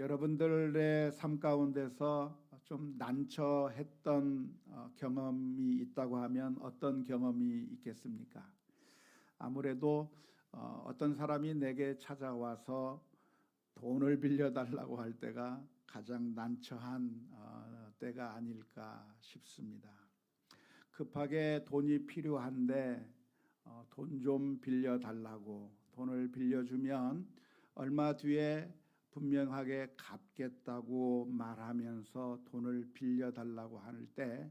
여러분들의 삶 가운데서 좀 난처했던 어, 경험이 있다고 하면 어떤 경험이 있겠습니까? 아무래도 어, 어떤 사람이 내게 찾아와서 돈을 빌려달라고 할 때가 가장 난처한 어, 때가 아닐까 싶습니다. 급하게 돈이 필요한데 어, 돈좀 빌려달라고 돈을 빌려주면 얼마 뒤에 분명하게 갚겠다고 말하면서 돈을 빌려달라고 할때그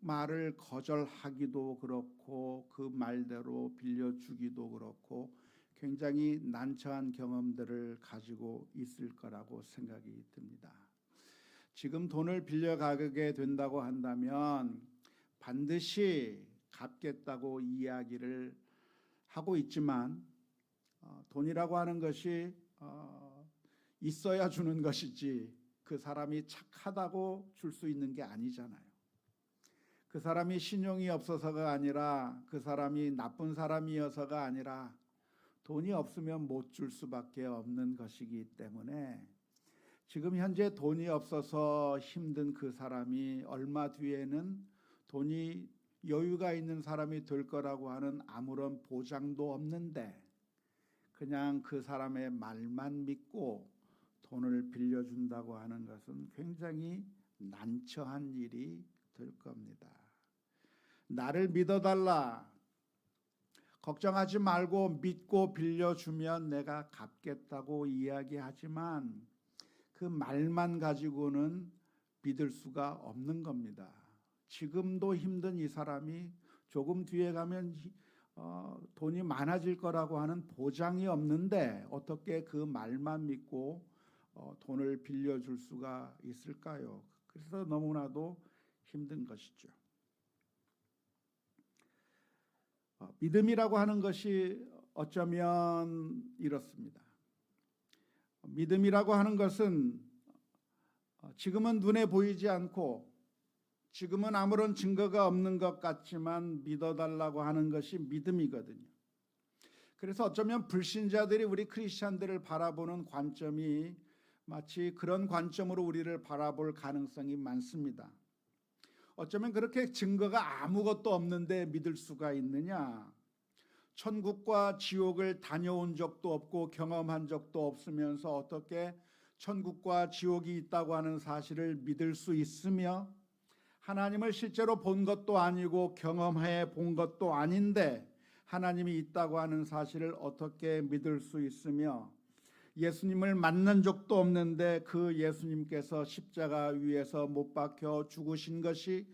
말을 거절하기도 그렇고 그 말대로 빌려주기도 그렇고 굉장히 난처한 경험들을 가지고 있을 거라고 생각이 듭니다. 지금 돈을 빌려가게 된다고 한다면 반드시 갚겠다고 이야기를 하고 있지만 어, 돈이라고 하는 것이 어, 있어야 주는 것이지 그 사람이 착하다고 줄 수 있는 게 아니잖아요. 그 사람이 신용이 없어서가 아니라 그 사람이 나쁜 사람이어서가 아니라 돈이 없으면 못 줄 수밖에 없는 것이기 때문에 지금 현재 돈이 없어서 힘든 그 사람이 얼마 뒤에는 돈이 여유가 있는 사람이 될 거라고 하는 아무런 보장도 없는데 그냥 그 사람의 말만 믿고 돈을 빌려준다고 하는 것은 굉장히 난처한 일이 될 겁니다. 나를 믿어달라. 걱정하지 말고 믿고 빌려주면 내가 갚겠다고 이야기하지만 그 말만 가지고는 믿을 수가 없는 겁니다. 지금도 힘든 이 사람이 조금 뒤에 가면 어, 돈이 많아질 거라고 하는 보장이 없는데 어떻게 그 말만 믿고 어, 돈을 빌려줄 수가 있을까요? 그래서 너무나도 힘든 것이죠. 어, 믿음이라고 하는 것이 어쩌면 이렇습니다. 믿음이라고 하는 것은 어, 지금은 눈에 보이지 않고 지금은 아무런 증거가 없는 것 같지만 믿어달라고 하는 것이 믿음이거든요. 그래서 어쩌면 불신자들이 우리 크리스천들을 바라보는 관점이 마치 그런 관점으로 우리를 바라볼 가능성이 많습니다. 어쩌면 그렇게 증거가 아무것도 없는데 믿을 수가 있느냐? 천국과 지옥을 다녀온 적도 없고 경험한 적도 없으면서 어떻게 천국과 지옥이 있다고 하는 사실을 믿을 수 있으며 하나님을 실제로 본 것도 아니고 경험해 본 것도 아닌데 하나님이 있다고 하는 사실을 어떻게 믿을 수 있으며 예수님을 만난 적도 없는데 그 예수님께서 십자가 위에서 못 박혀 죽으신 것이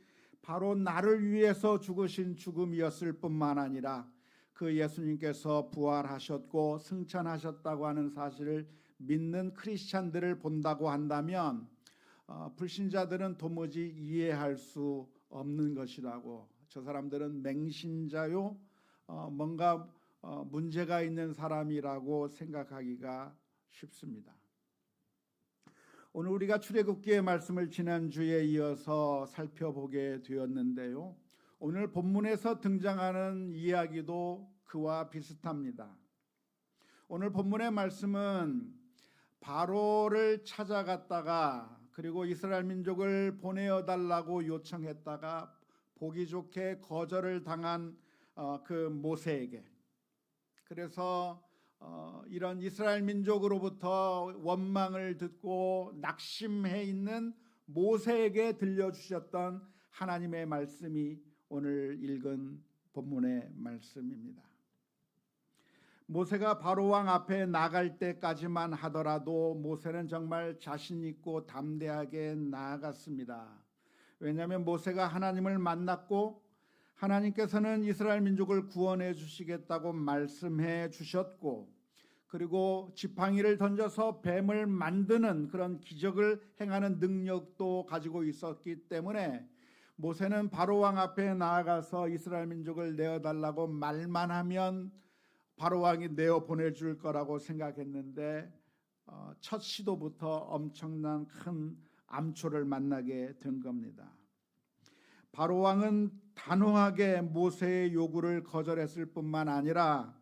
바로 나를 위해서 죽으신 죽음이었을 뿐만 아니라 그 예수님께서 부활하셨고 승천하셨다고 하는 사실을 믿는 크리스찬들을 본다고 한다면 어, 불신자들은 도무지 이해할 수 없는 것이라고 저 사람들은 맹신자요 어, 뭔가 어, 문제가 있는 사람이라고 생각하기가 쉽습니다. 오늘 우리가 출애굽기의 말씀을 지난 주에 이어서 살펴보게 되었는데요. 오늘 본문에서 등장하는 이야기도 그와 비슷합니다. 오늘 본문의 말씀은 바로를 찾아갔다가 그리고 이스라엘 민족을 보내어 달라고 요청했다가 보기 좋게 거절을 당한 어, 그 모세에게 그래서 어, 이런 이스라엘 민족으로부터 원망을 듣고 낙심해 있는 모세에게 들려주셨던 하나님의 말씀이 오늘 읽은 본문의 말씀입니다. 모세가 바로 왕 앞에 나갈 때까지만 하더라도 모세는 정말 자신 있고 담대하게 나아갔습니다. 왜냐하면 모세가 하나님을 만났고 하나님께서는 이스라엘 민족을 구원해 주시겠다고 말씀해 주셨고 그리고 지팡이를 던져서 뱀을 만드는 그런 기적을 행하는 능력도 가지고 있었기 때문에 모세는 바로 왕 앞에 나아가서 이스라엘 민족을 내어 달라고 말만 하면 바로 왕이 내어 보내줄 거라고 생각했는데 어, 첫 시도부터 엄청난 큰 암초를 만나게 된 겁니다. 바로 왕은 단호하게 모세의 요구를 거절했을 뿐만 아니라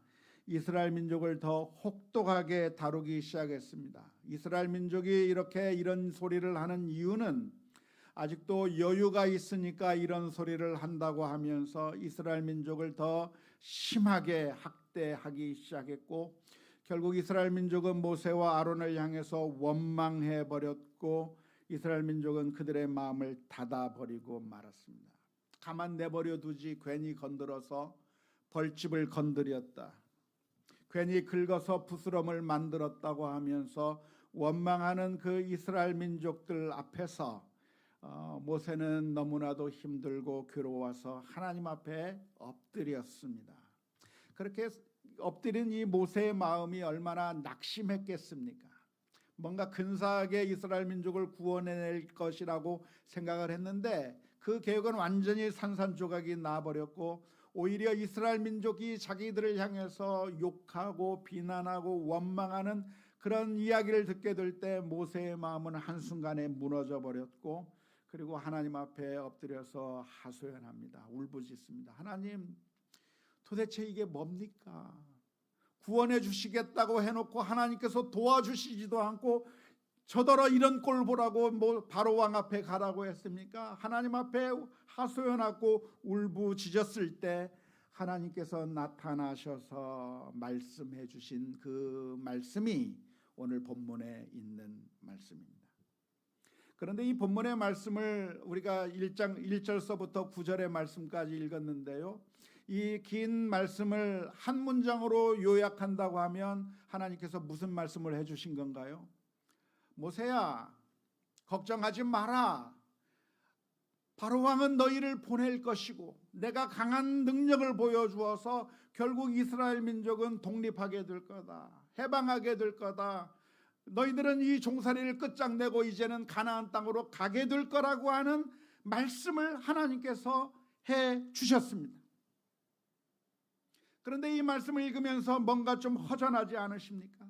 이스라엘 민족을 더 혹독하게 다루기 시작했습니다. 이스라엘 민족이 이렇게 이런 소리를 하는 이유는 아직도 여유가 있으니까 이런 소리를 한다고 하면서 이스라엘 민족을 더 심하게 학대 하기 시작했고 결국 이스라엘 민족은 모세와 아론을 향해서 원망해 버렸고 이스라엘 민족은 그들의 마음을 닫아 버리고 말았습니다. 가만 내버려 두지 괜히 건드려서 벌집을 건드렸다. 괜히 긁어서 부스럼을 만들었다고 하면서 원망하는 그 이스라엘 민족들 앞에서 어, 모세는 너무나도 힘들고 괴로워서 하나님 앞에 엎드렸습니다. 그렇게 엎드린 이 모세의 마음이 얼마나 낙심했겠습니까? 뭔가 근사하게 이스라엘 민족을 구원해낼 것이라고 생각을 했는데 그 계획은 완전히 산산조각이 나버렸고 오히려 이스라엘 민족이 자기들을 향해서 욕하고 비난하고 원망하는 그런 이야기를 듣게 될 때 모세의 마음은 한순간에 무너져 버렸고 그리고 하나님 앞에 엎드려서 하소연합니다. 울부짖습니다. 하나님 도대체 이게 뭡니까? 구원해 주시겠다고 해놓고 하나님께서 도와주시지도 않고 저더러 이런 꼴 보라고 뭐 바로 왕 앞에 가라고 했습니까? 하나님 앞에 하소연하고 울부짖었을 때 하나님께서 나타나셔서 말씀해 주신 그 말씀이 오늘 본문에 있는 말씀입니다. 그런데 이 본문의 말씀을 우리가 1장 1절서부터 9절의 말씀까지 읽었는데요. 이 긴 말씀을 한 문장으로 요약한다고 하면 하나님께서 무슨 말씀을 해 주신 건가요? 모세야 걱정하지 마라. 바로 왕은 너희를 보낼 것이고 내가 강한 능력을 보여 주어서 결국 이스라엘 민족은 독립하게 될 거다. 해방하게 될 거다. 너희들은 이 종살이를 끝장내고 이제는 가나안 땅으로 가게 될 거라고 하는 말씀을 하나님께서 해 주셨습니다. 그런데 이 말씀을 읽으면서 뭔가 좀 허전하지 않으십니까?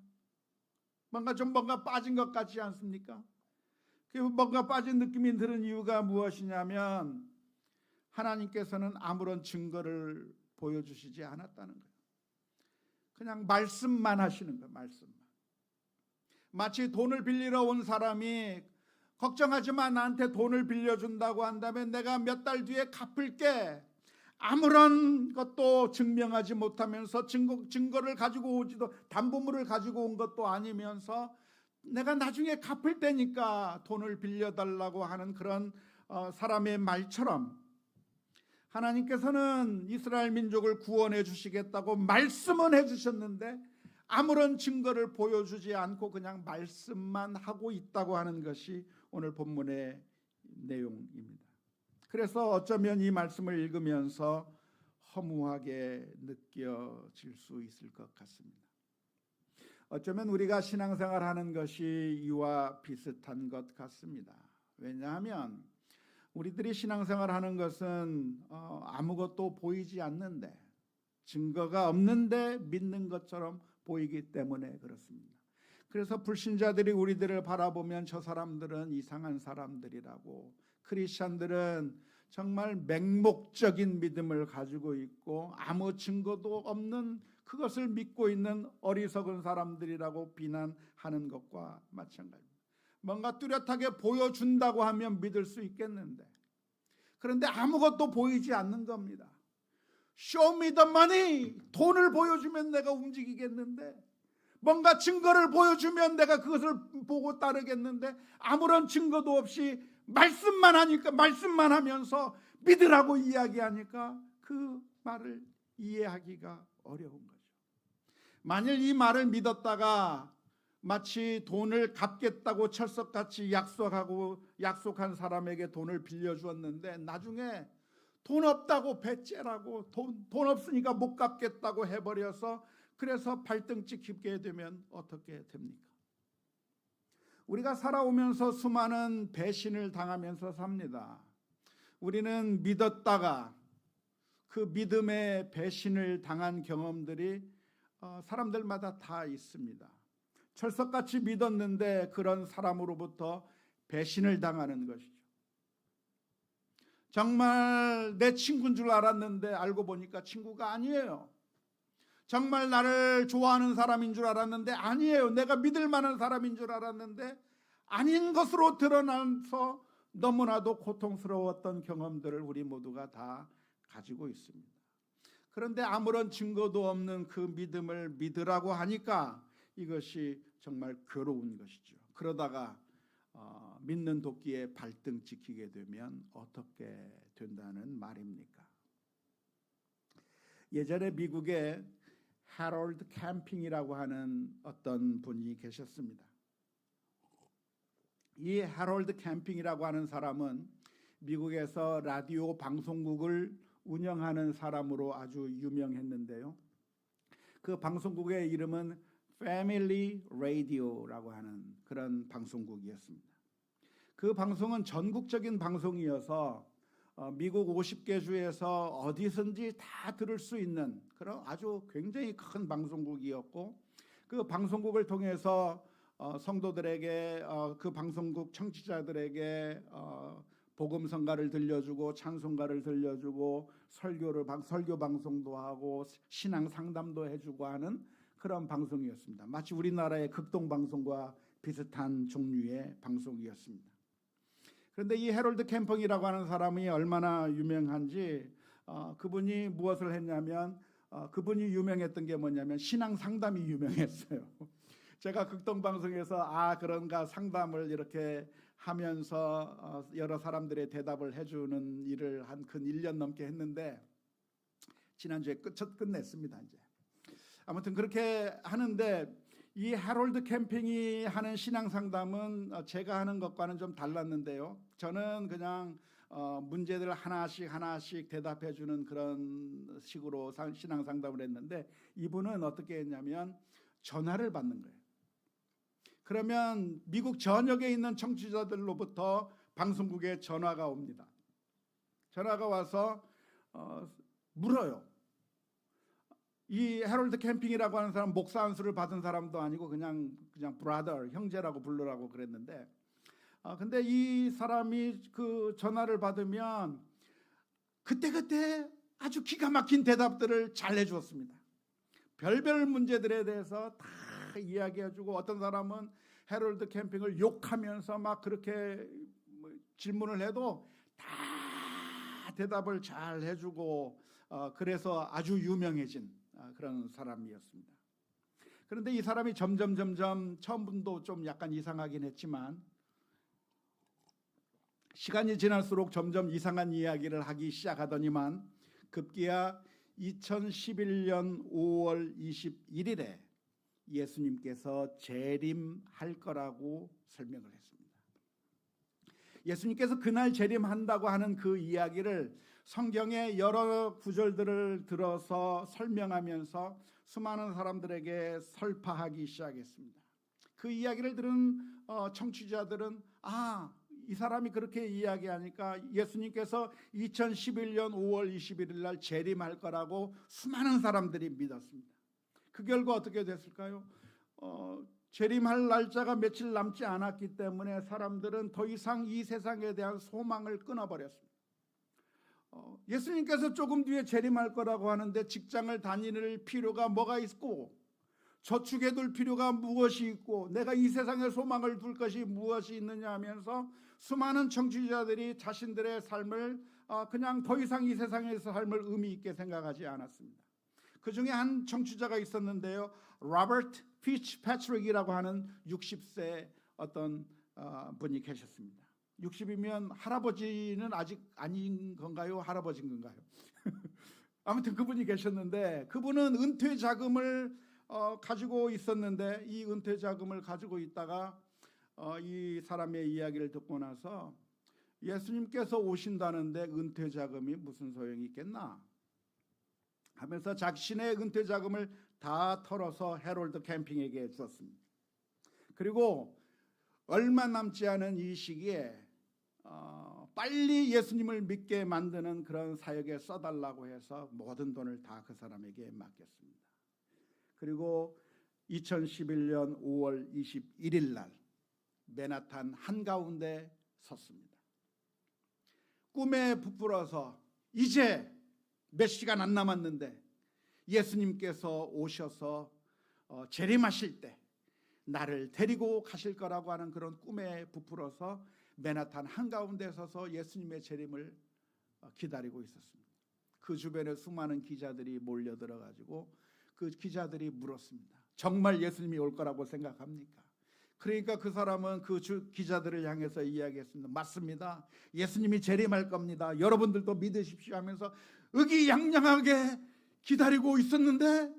뭔가 좀 뭔가 빠진 것 같지 않습니까? 그 뭔가 빠진 느낌이 드는 이유가 무엇이냐면 하나님께서는 아무런 증거를 보여주시지 않았다는 거예요. 그냥 말씀만 하시는 거예요. 말씀만. 마치 돈을 빌리러 온 사람이 걱정하지 마 나한테 돈을 빌려준다고 한다면 내가 몇 달 뒤에 갚을게 아무런 것도 증명하지 못하면서 증거, 증거를 가지고 오지도 담보물을 가지고 온 것도 아니면서 내가 나중에 갚을 때니까 돈을 빌려달라고 하는 그런 어, 사람의 말처럼 하나님께서는 이스라엘 민족을 구원해 주시겠다고 말씀은 해 주셨는데 아무런 증거를 보여주지 않고 그냥 말씀만 하고 있다고 하는 것이 오늘 본문의 내용입니다. 그래서 어쩌면 이 말씀을 읽으면서 허무하게 느껴질 수 있을 것 같습니다. 어쩌면 우리가 신앙생활 하는 것이 이와 비슷한 것 같습니다. 왜냐하면 우리들이 신앙생활 하는 것은 어, 아무것도 보이지 않는데 증거가 없는데 믿는 것처럼 보이기 때문에 그렇습니다. 그래서 불신자들이 우리들을 바라보면 저 사람들은 이상한 사람들이라고 크리스천들은 정말 맹목적인 믿음을 가지고 있고 아무 증거도 없는 그것을 믿고 있는 어리석은 사람들이라고 비난하는 것과 마찬가지입니다. 뭔가 뚜렷하게 보여준다고 하면 믿을 수 있겠는데 그런데 아무것도 보이지 않는 겁니다. Money. 돈을 보여주면 내가 움직이겠는데 뭔가 증거를 보여주면 내가 그것을 보고 따르겠는데 아무런 증거도 없이 말씀만 하니까 말씀만 하면서 믿으라고 이야기하니까 그 말을 이해하기가 어려운 거죠. 만일 이 말을 믿었다가 마치 돈을 갚겠다고 철석같이 약속하고 약속한 사람에게 돈을 빌려 주었는데 나중에 돈 없다고 배째라고 돈, 돈 없으니까 못 갚겠다고 해버려서 그래서 발등찍 깊게 되면 어떻게 됩니까? 우리가 살아오면서 수많은 배신을 당하면서 삽니다. 우리는 믿었다가 그 믿음의 배신을 당한 경험들이 어, 사람들마다 다 있습니다. 철석같이 믿었는데 그런 사람으로부터 배신을 당하는 것이죠. 정말 내 친구인 줄 알았는데 알고 보니까 친구가 아니에요. 정말 나를 좋아하는 사람인 줄 알았는데 아니에요. 내가 믿을 만한 사람인 줄 알았는데 아닌 것으로 드러나서 너무나도 고통스러웠던 경험들을 우리 모두가 다 가지고 있습니다. 그런데 아무런 증거도 없는 그 믿음을 믿으라고 하니까 이것이 정말 괴로운 것이죠. 그러다가 어, 믿는 도끼에 발등 찍히게 되면 어떻게 된다는 말입니까? 예전에 미국에 하롤드 캠핑이라고 하는 어떤 분이 계셨습니다. 이 하롤드 캠핑이라고 하는 사람은 미국에서 라디오 방송국을 운영하는 사람으로 아주 유명했는데요. 그 방송국의 이름은 Family Radio라고 하는 그런 방송국이었습니다. 그 방송은 전국적인 방송이어서 어, 미국 50개 주에서 어디선지 다 들을 수 있는 그런 아주 굉장히 큰 방송국이었고 그 방송국을 통해서 어, 성도들에게 어, 그 방송국 청취자들에게 어, 복음 성가를 들려주고 찬송가를 들려주고 설교를 방, 설교 방송도 하고 신앙 상담도 해주고 하는 그런 방송이었습니다. 마치 우리나라의 극동 방송과 비슷한 종류의 방송이었습니다. 그런데 이 해롤드 캠펑이라고 하는 사람이 얼마나 유명한지 어, 그분이 무엇을 했냐면 어, 그분이 유명했던 게 뭐냐면 신앙 상담이 유명했어요. 제가 극동 방송에서 아 그런가 상담을 이렇게 하면서 어, 여러 사람들의 대답을 해주는 일을 한 근 1년 넘게 했는데 지난주에 끝, 첫 끝냈습니다 이제. 아무튼 그렇게 하는데 이 해롤드 캠핑이 하는 신앙 상담은 어, 제가 하는 것과는 좀 달랐는데요. 저는 그냥 어, 문제들 하나씩 하나씩 대답해 주는 그런 식으로 상- 신앙 상담을 했는데 이분은 어떻게 했냐면 전화를 받는 거예요. 그러면 미국 전역에 있는 청취자들로부터 방송국에 전화가 옵니다. 전화가 와서 어, 물어요. 이 해롤드 캠핑이라고 하는 사람 목사 안수를 받은 사람도 아니고 그냥 그냥 브라더 형제라고 부르라고 그랬는데 아 근데 이 사람이 그 전화를 받으면 그때 그때 아주 기가 막힌 대답들을 잘 해주었습니다. 별별 문제들에 대해서 다 이야기해주고 어떤 사람은 해롤드 캠핑을 욕하면서 막 그렇게 뭐 질문을 해도 다 대답을 잘 해주고 어, 그래서 아주 유명해진 아, 그런 사람이었습니다. 그런데 이 사람이 점점 점점 처음부터 좀 약간 이상하긴 했지만 시간이 지날수록 점점 이상한 이야기를 하기 시작하더니만 급기야 2011년 5월 21일에 예수님께서 재림할 거라고 설명을 했습니다. 예수님께서 그날 재림한다고 하는 그 이야기를 성경의 여러 구절들을 들어서 설명하면서 수많은 사람들에게 설파하기 시작했습니다. 그 이야기를 들은 어, 청취자들은 아, 이 사람이 그렇게 이야기하니까 예수님께서 2011년 5월 21일 날 재림할 거라고 수많은 사람들이 믿었습니다. 그 결과 어떻게 됐을까요? 어, 재림할 날짜가 며칠 남지 않았기 때문에 사람들은 더 이상 이 세상에 대한 소망을 끊어버렸습니다. 어, 예수님께서 조금 뒤에 재림할 거라고 하는데 직장을 다니는 필요가 뭐가 있고 저축해 둘 필요가 무엇이 있고 내가 이 세상에 소망을 둘 것이 무엇이 있느냐 하면서 수많은 청취자들이 자신들의 삶을 어, 그냥 더 이상 이 세상에서 삶을 의미 있게 생각하지 않았습니다. 그 중에 한 청취자가 있었는데요. 로버트 피치 패트릭이라고 하는 60세 어떤 어, 분이 계셨습니다. 60이면 할아버지는 아직 아닌 건가요? 할아버지인 건가요? 아무튼 그분이 계셨는데 그분은 은퇴 자금을 어, 가지고 있었는데 이 은퇴 자금을 가지고 있다가 어, 이 사람의 이야기를 듣고 나서 예수님께서 오신다는데 은퇴 자금이 무슨 소용이 있겠나 하면서 자신의 은퇴 자금을 다 털어서 해롤드 캠핑에게 줬습니다. 그리고 얼마 남지 않은 이 시기에 어, 빨리 예수님을 믿게 만드는 그런 사역에 써달라고 해서 모든 돈을 다 그 사람에게 맡겼습니다. 그리고 2011년 5월 21일 날 맨하탄 한가운데 섰습니다. 꿈에 부풀어서 이제 몇 시간 안 남았는데 예수님께서 오셔서 어, 재림하실 때 나를 데리고 가실 거라고 하는 그런 꿈에 부풀어서 맨하탄 한가운데 서서 예수님의 재림을 어, 기다리고 있었습니다. 그 주변에 수많은 기자들이 몰려들어 가지고 그 기자들이 물었습니다. 정말 예수님이 올 거라고 생각합니까? 그러니까 그 사람은 그 주, 기자들을 향해서 이야기했습니다. 맞습니다. 예수님이 재림할 겁니다. 여러분들도 믿으십시오 하면서 의기양양하게 기다리고 있었는데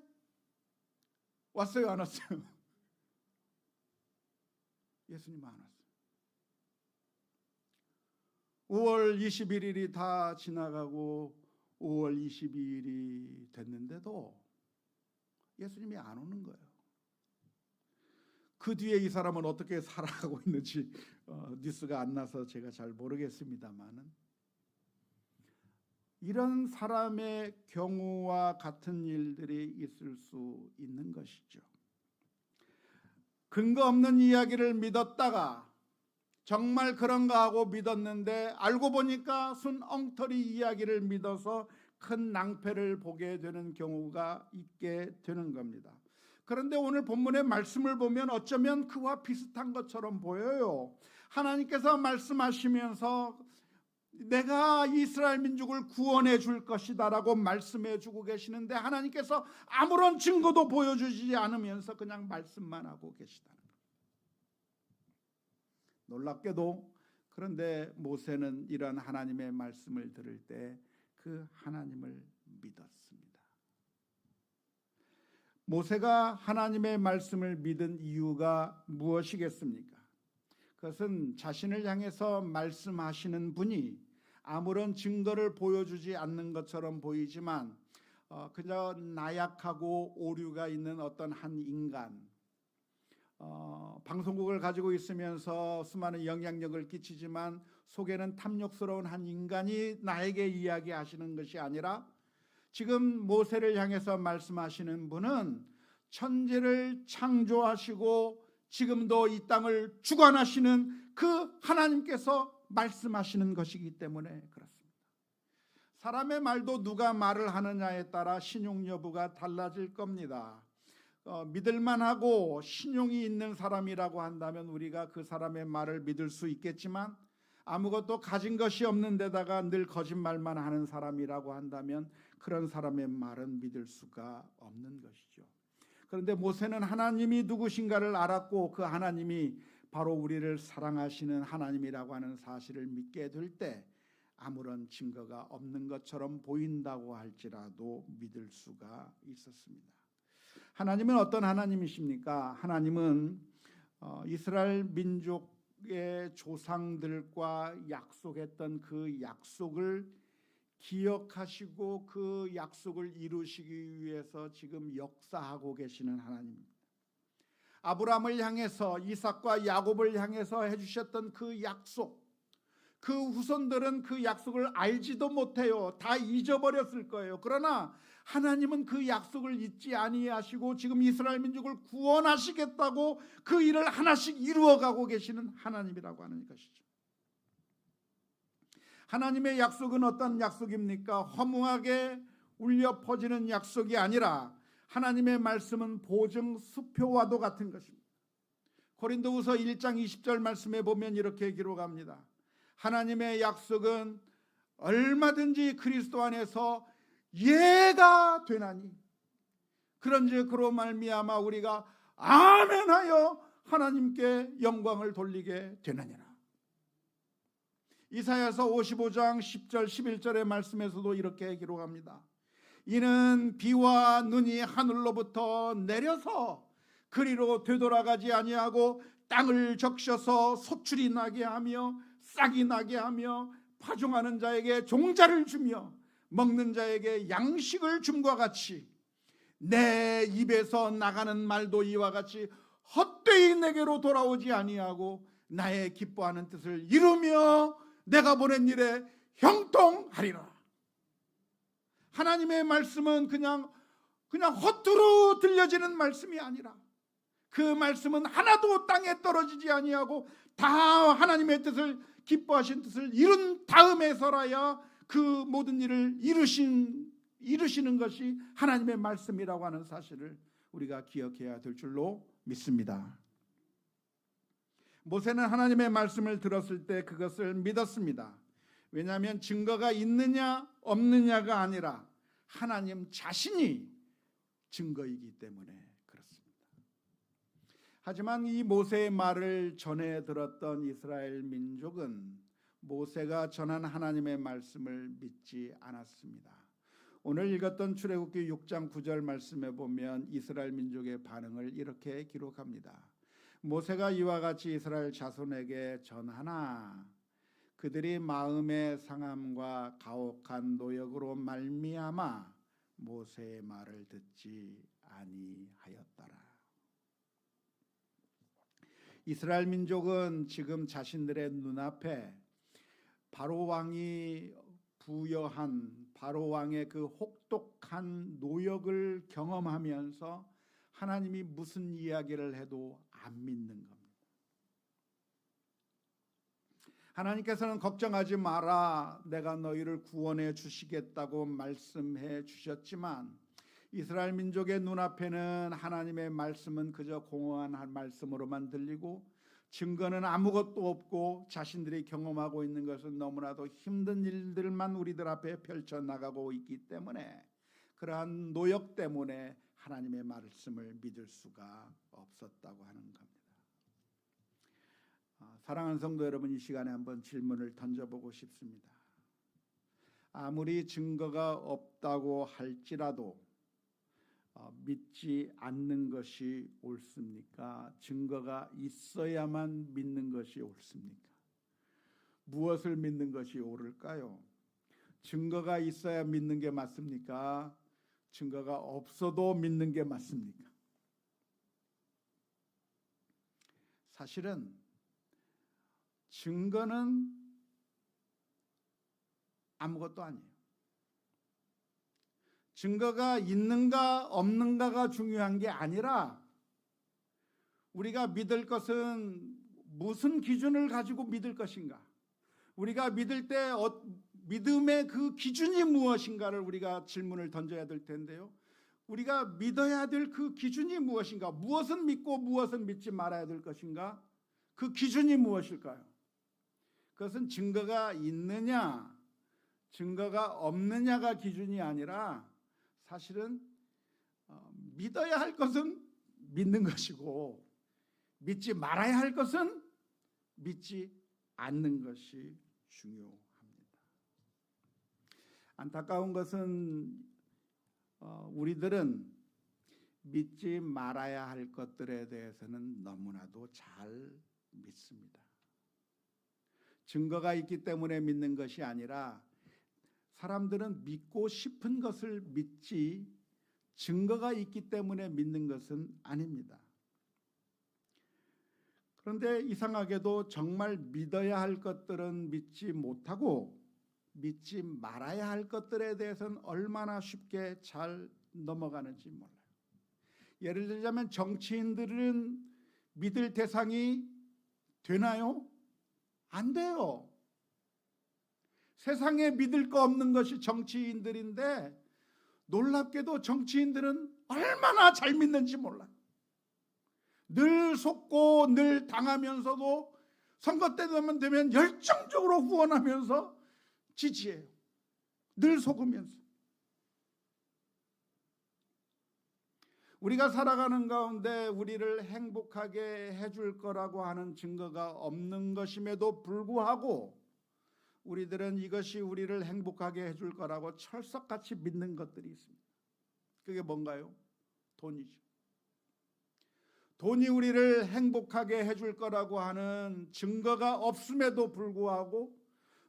왔어요, 안 왔어요? 예수님 안 왔어요. 5월 21일이 다 지나가고 5월 22일이 됐는데도 예수님이 안 오는 거예요. 그 뒤에 이 사람은 어떻게 살아가고 있는지 어, 뉴스가 안 나서 제가 잘 모르겠습니다만은 이런 사람의 경우와 같은 일들이 있을 수 있는 것이죠. 근거 없는 이야기를 믿었다가 정말 그런가 하고 믿었는데 알고 보니까 순 엉터리 이야기를 믿어서 큰 낭패를 보게 되는 경우가 있게 되는 겁니다. 그런데 오늘 본문의 말씀을 보면 어쩌면 그와 비슷한 것처럼 보여요. 하나님께서 말씀하시면서 내가 이스라엘 민족을 구원해 줄 것이다라고 말씀해 주고 계시는데 하나님께서 아무런 증거도 보여주지 않으면서 그냥 말씀만 하고 계시다는 것. 놀랍게도 그런데 모세는 이런 하나님의 말씀을 들을 때 그 하나님을 믿었습니다. 모세가 하나님의 말씀을 믿은 이유가 무엇이겠습니까? 그것은 자신을 향해서 말씀하시는 분이 아무런 증거를 보여주지 않는 것처럼 보이지만 어, 그저 나약하고 오류가 있는 어떤 한 인간 어, 방송국을 가지고 있으면서 수많은 영향력을 끼치지만 속에는 탐욕스러운 한 인간이 나에게 이야기하시는 것이 아니라 지금 모세를 향해서 말씀하시는 분은 천지를 창조하시고 지금도 이 땅을 주관하시는 그 하나님께서 말씀하시는 것이기 때문에 그렇습니다. 사람의 말도 누가 말을 하느냐에 따라 신용 여부가 달라질 겁니다. 어, 믿을만하고 신용이 있는 사람이라고 한다면 우리가 그 사람의 말을 믿을 수 있겠지만 아무것도 가진 것이 없는 데다가 늘 거짓말만 하는 사람이라고 한다면 그런 사람의 말은 믿을 수가 없는 것이죠. 그런데 모세는 하나님이 누구신가를 알았고 그 하나님이 바로 우리를 사랑하시는 하나님이라고 하는 사실을 믿게 될 때 아무런 증거가 없는 것처럼 보인다고 할지라도 믿을 수가 있었습니다. 하나님은 어떤 하나님이십니까? 하나님은 어, 이스라엘 민족의 조상들과 약속했던 그 약속을 기억하시고 그 약속을 이루시기 위해서 지금 역사하고 계시는 하나님입니다. 아브라함을 향해서 이삭과 야곱을 향해서 해주셨던 그 약속, 그 후손들은 그 약속을 알지도 못해요. 다 잊어버렸을 거예요. 그러나 하나님은 그 약속을 잊지 아니하시고 지금 이스라엘 민족을 구원하시겠다고 그 일을 하나씩 이루어가고 계시는 하나님이라고 하는 것이죠. 하나님의 약속은 어떤 약속입니까? 허무하게 울려 퍼지는 약속이 아니라 하나님의 말씀은 보증 수표와도 같은 것입니다. 고린도후서 1장 20절 말씀에 보면 이렇게 기록합니다. 하나님의 약속은 얼마든지 그리스도 안에서 예가 되나니 그런즉 그로 말미암아 우리가 아멘하여 하나님께 영광을 돌리게 되느니라. 이사야서 55장 10절 11절의 말씀에서도 이렇게 기록합니다. 이는 비와 눈이 하늘로부터 내려서 그리로 되돌아가지 아니하고 땅을 적셔서 소출이 나게 하며 싹이 나게 하며 파종하는 자에게 종자를 주며 먹는 자에게 양식을 줌과 같이 내 입에서 나가는 말도 이와 같이 헛되이 내게로 돌아오지 아니하고 나의 기뻐하는 뜻을 이루며 내가 보낸 일에 형통하리라. 하나님의 말씀은 그냥 그냥 헛두루 들려지는 말씀이 아니라 그 말씀은 하나도 땅에 떨어지지 아니하고 다 하나님의 뜻을 기뻐하신 뜻을 이룬 다음에서라야 그 모든 일을 이루신 이루시는 것이 하나님의 말씀이라고 하는 사실을 우리가 기억해야 될 줄로 믿습니다. 모세는 하나님의 말씀을 들었을 때 그것을 믿었습니다. 왜냐하면 증거가 있느냐 없느냐가 아니라 하나님 자신이 증거이기 때문에 그렇습니다. 하지만 이 모세의 말을 전해 들었던 이스라엘 민족은 모세가 전한 하나님의 말씀을 믿지 않았습니다. 오늘 읽었던 출애굽기 6장 9절 말씀에 보면 이스라엘 민족의 반응을 이렇게 기록합니다. 모세가 이와 같이 이스라엘 자손에게 전하나 그들이 마음의 상함과 가혹한 노역으로 말미암아 모세의 말을 듣지 아니하였더라. 이스라엘 민족은 지금 자신들의 눈앞에 바로 왕이 부여한 바로 왕의 그 혹독한 노역을 경험하면서 하나님이 무슨 이야기를 해도 안 믿는 겁니다. 하나님께서는 걱정하지 마라. 내가 너희를 구원해 주시겠다고 말씀해 주셨지만 이스라엘 민족의 눈앞에는 하나님의 말씀은 그저 공허한 한 말씀으로만 들리고 증거는 아무것도 없고 자신들이 경험하고 있는 것은 너무나도 힘든 일들만 우리들 앞에 펼쳐 나가고 있기 때문에 그러한 노역 때문에 하나님의 말씀을 믿을 수가 없었다고 하는 겁니다. 아, 사랑하는 성도 여러분, 이 시간에 한번 질문을 던져보고 싶습니다. 아무리 증거가 없다고 할지라도 어, 믿지 않는 것이 옳습니까? 증거가 있어야만 믿는 것이 옳습니까? 무엇을 믿는 것이 옳을까요? 증거가 있어야 믿는 게 맞습니까? 증거가 없어도 믿는 게 맞습니까? 사실은 증거는 아무것도 아니에요. 증거가 있는가 없는가가 중요한 게 아니라 우리가 믿을 것은 무슨 기준을 가지고 믿을 것인가? 우리가 믿을 때 어, 믿음의 그 기준이 무엇인가를 우리가 질문을 던져야 될 텐데요. 우리가 믿어야 될 그 기준이 무엇인가? 무엇은 믿고 무엇은 믿지 말아야 될 것인가? 그 기준이 무엇일까요? 그것은 증거가 있느냐, 증거가 없느냐가 기준이 아니라 사실은 어, 믿어야 할 것은 믿는 것이고 믿지 말아야 할 것은 믿지 않는 것이 중요합니다. 안타까운 것은 어, 우리들은 믿지 말아야 할 것들에 대해서는 너무나도 잘 믿습니다. 증거가 있기 때문에 믿는 것이 아니라 사람들은 믿고 싶은 것을 믿지 증거가 있기 때문에 믿는 것은 아닙니다. 그런데 이상하게도 정말 믿어야 할 것들은 믿지 못하고 믿지 말아야 할 것들에 대해서는 얼마나 쉽게 잘 넘어가는지 몰라요. 예를 들자면 정치인들은 믿을 대상이 되나요? 안 돼요. 세상에 믿을 거 없는 것이 정치인들인데 놀랍게도 정치인들은 얼마나 잘 믿는지 몰라. 늘 속고 늘 당하면서도 선거 때 되면 되면 열정적으로 후원하면서 지지해요. 늘 속으면서. 우리가 살아가는 가운데 우리를 행복하게 해줄 거라고 하는 증거가 없는 것임에도 불구하고 우리들은 이것이 우리를 행복하게 해줄 거라고 철석같이 믿는 것들이 있습니다. 그게 뭔가요? 돈이죠. 돈이 우리를 행복하게 해줄 거라고 하는 증거가 없음에도 불구하고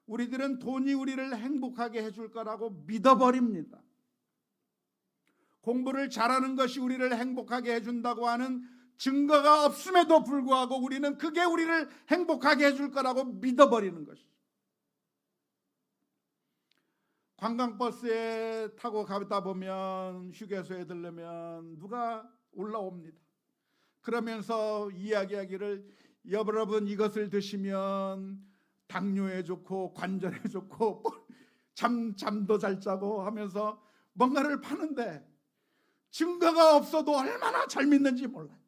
우리들은 돈이 우리를 행복하게 해줄 거라고 믿어버립니다. 공부를 잘하는 것이 우리를 행복하게 해준다고 하는 증거가 없음에도 불구하고 우리는 그게 우리를 행복하게 해줄 거라고 믿어버리는 것이죠. 관광버스에 타고 가다 보면 휴게소에 들르면 누가 올라옵니다. 그러면서 이야기하기를 여러분 이것을 드시면 당뇨에 좋고 관절에 좋고 잠 잠도 잘 자고 하면서 뭔가를 파는데 증거가 없어도 얼마나 잘 믿는지 몰라요.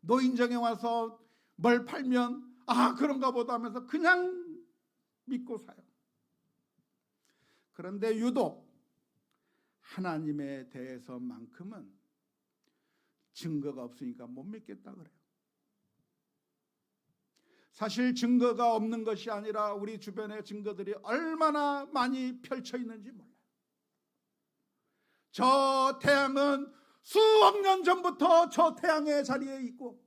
노인정에 와서 뭘 팔면 아 그런가 보다 하면서 그냥 믿고 사요. 그런데 유독 하나님에 대해서만큼은 증거가 없으니까 못 믿겠다 그래요. 사실 증거가 없는 것이 아니라 우리 주변의 증거들이 얼마나 많이 펼쳐 있는지 몰라요. 저 태양은 수억 년 전부터 저 태양의 자리에 있고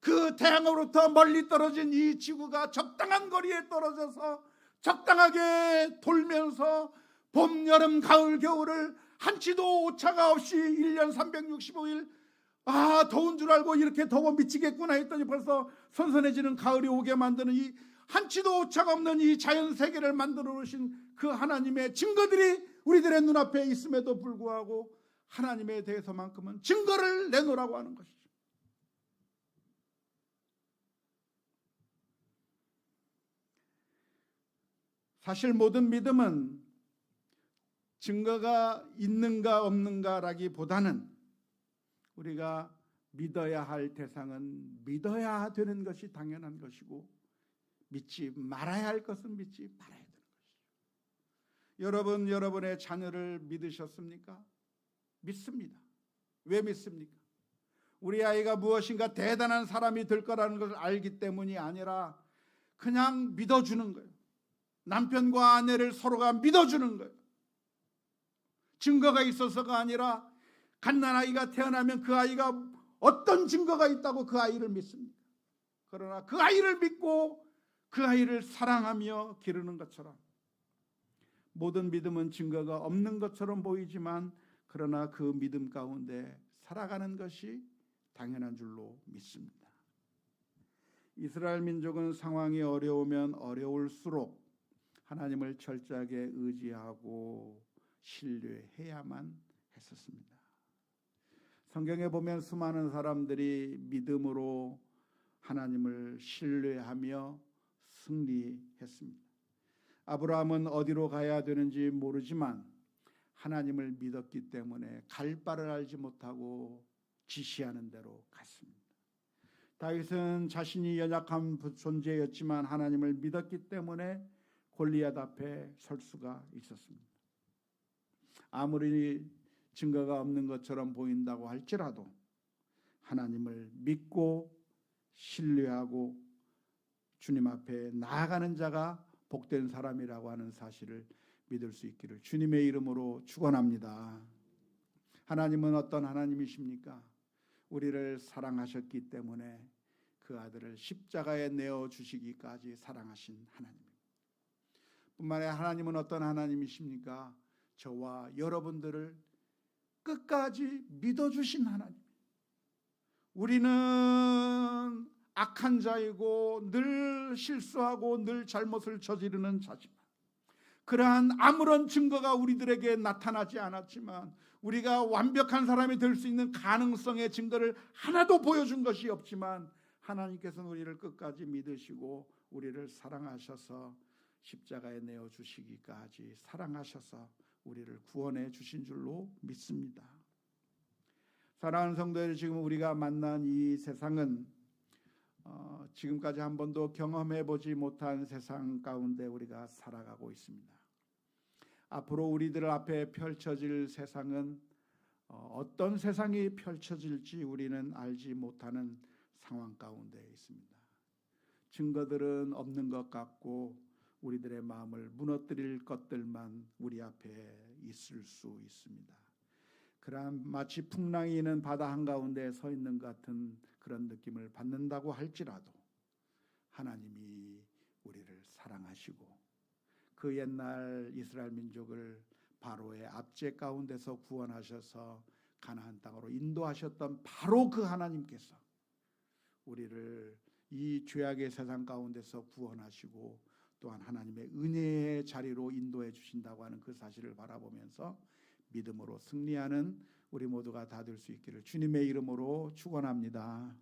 그 태양으로부터 멀리 떨어진 이 지구가 적당한 거리에 떨어져서 적당하게 돌면서 봄, 여름, 가을, 겨울을 한치도 오차가 없이 1년 365일 아 더운 줄 알고 이렇게 더워 미치겠구나 했더니 벌써 선선해지는 가을이 오게 만드는 이 한치도 오차가 없는 이 자연 세계를 만들어 놓으신 그 하나님의 증거들이 우리들의 눈앞에 있음에도 불구하고 하나님에 대해서만큼은 증거를 내놓으라고 하는 것이죠. 사실 모든 믿음은 증거가 있는가 없는가라기보다는 우리가 믿어야 할 대상은 믿어야 되는 것이 당연한 것이고 믿지 말아야 할 것은 믿지 말아야 되는 것이죠. 여러분 여러분의 자녀를 믿으셨습니까? 믿습니다. 왜 믿습니까? 우리 아이가 무엇인가 대단한 사람이 될 거라는 것을 알기 때문이 아니라 그냥 믿어주는 거예요. 남편과 아내를 서로가 믿어주는 거예요. 증거가 있어서가 아니라 갓난아이가 태어나면 그 아이가 어떤 증거가 있다고 그 아이를 믿습니까? 그러나 그 아이를 믿고 그 아이를 사랑하며 기르는 것처럼 모든 믿음은 증거가 없는 것처럼 보이지만 그러나 그 믿음 가운데 살아가는 것이 당연한 줄로 믿습니다. 이스라엘 민족은 상황이 어려우면 어려울수록 하나님을 철저하게 의지하고 신뢰해야만 했었습니다. 성경에 보면 수많은 사람들이 믿음으로 하나님을 신뢰하며 승리했습니다. 아브라함은 어디로 가야 되는지 모르지만 하나님을 믿었기 때문에 갈 바를 알지 못하고 지시하는 대로 갔습니다. 다윗은 자신이 연약한 존재였지만 하나님을 믿었기 때문에 골리앗 앞에 설 수가 있었습니다. 아무리 증거가 없는 것처럼 보인다고 할지라도 하나님을 믿고 신뢰하고 주님 앞에 나아가는 자가 복된 사람이라고 하는 사실을 믿을 수 있기를 주님의 이름으로 축원합니다. 하나님은 어떤 하나님이십니까? 우리를 사랑하셨기 때문에 그 아들을 십자가에 내어 주시기까지 사랑하신 하나님. 뿐만 아니라 하나님은 어떤 하나님이십니까? 저와 여러분들을 끝까지 믿어주신 하나님. 우리는 악한 자이고 늘 실수하고 늘 잘못을 저지르는 자지만 그러한 아무런 증거가 우리들에게 나타나지 않았지만 우리가 완벽한 사람이 될 수 있는 가능성의 증거를 하나도 보여준 것이 없지만 하나님께서는 우리를 끝까지 믿으시고 우리를 사랑하셔서 십자가에 내어 주시기까지 사랑하셔서 우리를 구원해 주신 줄로 믿습니다. 사랑하는 성도들 지금 우리가 만난 이 세상은 어, 지금까지 한 번도 경험해 보지 못한 세상 가운데 우리가 살아가고 있습니다. 앞으로 우리들 앞에 펼쳐질 세상은 어, 어떤 세상이 펼쳐질지 우리는 알지 못하는 상황 가운데 있습니다. 증거들은 없는 것 같고 우리들의 마음을 무너뜨릴 것들만 우리 앞에 있을 수 있습니다. 그러한 마치 풍랑이 있는 바다 한가운데 서 있는 것 같은 그런 느낌을 받는다고 할지라도 하나님이 우리를 사랑하시고 그 옛날 이스라엘 민족을 바로의 압제 가운데서 구원하셔서 가나안 땅으로 인도하셨던 바로 그 하나님께서 우리를 이 죄악의 세상 가운데서 구원하시고 또한 하나님의 은혜의 자리로 인도해 주신다고 하는 그 사실을 바라보면서 믿음으로 승리하는 우리 모두가 다 될 수 있기를 주님의 이름으로 축원합니다.